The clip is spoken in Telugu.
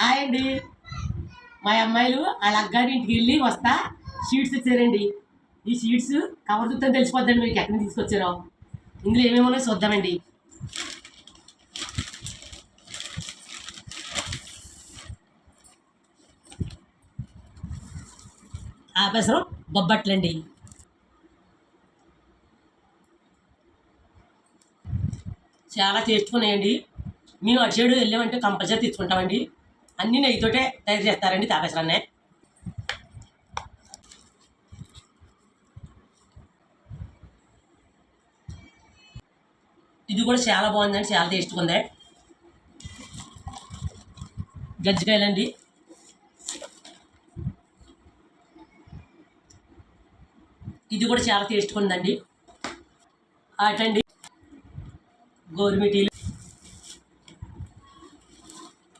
హాయ్ అండి. మా అమ్మాయిలు వాళ్ళ అగ్గారింటికి వెళ్ళి వస్తా. షీట్స్ ఇచ్చారండి. ఈ షీట్స్ కవర్ చూస్తే తెలిసిపోద్దండి మీకు ఎక్కడ తీసుకొచ్చారో. ఇందులో ఏమేమి ఉన్నాయో చూద్దామండి. ఆపేసరం బొబ్బట్లండి. చాలా టేస్ట్ ఉన్నాయండి. మేము అటు సైడ్ వెళ్ళామంటే కంపల్సరీ తెచ్చుకుంటామండి అన్నీ నెయ్యితోటే తయారు చేస్తారండి తాపేసరాన్నే. ఇది కూడా చాలా బాగుందండి చాలా టేస్ట్గా ఉంది. గజ్జికాయలండి. ఇది కూడా చాలా టేస్ట్గా ఉందండి. అటండి గోరుమిటీలు